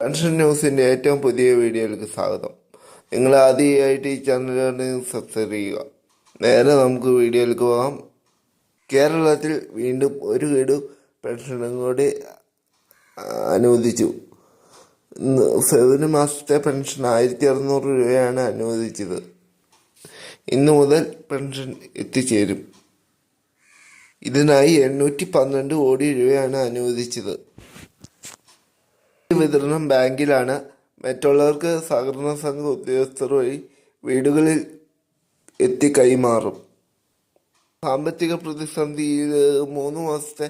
Pension ന്യൂസിന്റെ ഏറ്റവും പുതിയ വീഡിയോയിലേക്ക് സ്വാഗതം. നിങ്ങൾ ആദ്യമായിട്ട് ഈ ചാനൽ സബ്സ്ക്രൈബ് ചെയ്യുക. നേരെ നമുക്ക് വീഡിയോയിലേക്ക് പോകാം. കേരളത്തിൽ വീണ്ടും ഒരു ഗഡു പെൻഷനും കൂടി അനുവദിച്ചു ഫെബ്രുവരി മാസത്തെ പെൻഷൻ ആയിരത്തി അറുന്നൂറ് രൂപയാണ് അനുവദിച്ചത്. ഇന്നു മുതൽ പെൻഷൻ എത്തിച്ചേരും. ഇതിനായി എണ്ണൂറ്റി പന്ത്രണ്ട് കോടി രൂപയാണ് അനുവദിച്ചത്. വിതരണം ബാങ്കിലാണ്. മറ്റുള്ളവർക്ക് സഹകരണ സംഘ ഉദ്യോഗസ്ഥർ വഴി വീടുകളിൽ എത്തി കൈമാറും. സാമ്പത്തിക പ്രതിസന്ധിയിൽ മൂന്ന് മാസത്തെ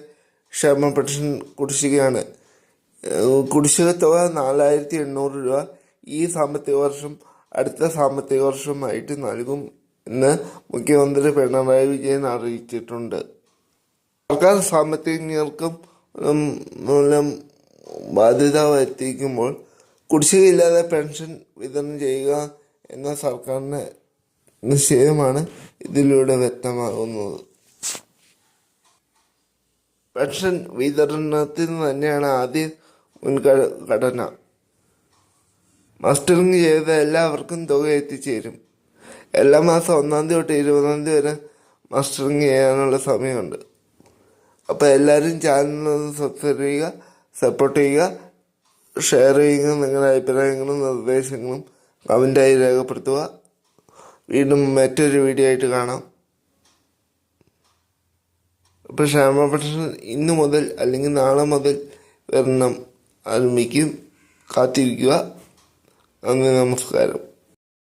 ക്ഷേമ പെൻഷൻ കുടിശ്ശികയാണ്. കുടിശ്ശിക തുക നാലായിരത്തി എണ്ണൂറ് രൂപ. ഈ സാമ്പത്തിക വർഷം അടുത്ത സാമ്പത്തിക വർഷമായിട്ട് നൽകും എന്ന് മുഖ്യമന്ത്രി പിണറായി വിജയൻ അറിയിച്ചിട്ടുണ്ട്. സർക്കാർ സാമ്പത്തികർക്കും മൂലം ബാധ്യത എത്തിക്കുമ്പോൾ കുടിശ്ശികയില്ലാതെ പെൻഷൻ വിതരണം ചെയ്യുക എന്ന സർക്കാരിന്റെ നിശ്ചയമാണ് ഇതിലൂടെ വ്യക്തമാകുന്നത്. പെൻഷൻ വിതരണത്തിന് തന്നെയാണ് ആദ്യ മുൻഘടന. മസ്റ്ററിങ് ചെയ്ത എല്ലാവർക്കും തുക എത്തിച്ചേരും. എല്ലാ മാസം ഒന്നാം തീയതി തൊട്ട് ഇരുപതാം തീയതി വരെ മസ്റ്ററിങ് ചെയ്യാനുള്ള സമയമുണ്ട്. അപ്പോൾ എല്ലാവരും ചാനൽ സബ്സ്ക്രൈബ് ചെയ്യുക. സപ്പോർട്ട് ചെയ്യുക ഷെയർ ചെയ്യുക നിങ്ങളുടെ അഭിപ്രായങ്ങളും നിർദ്ദേശങ്ങളും കമന്റായി രേഖപ്പെടുത്തുക. വീണ്ടും മറ്റൊരു വീഡിയോ ആയിട്ട് കാണാം. അപ്പോൾ ക്ഷേമ പെൻഷൻ ഇന്ന് മുതൽ അല്ലെങ്കിൽ നാളെ മുതൽ വരണം. ആരംഭിക്കും. കാത്തിരിക്കുക. നന്ദി നമസ്കാരം.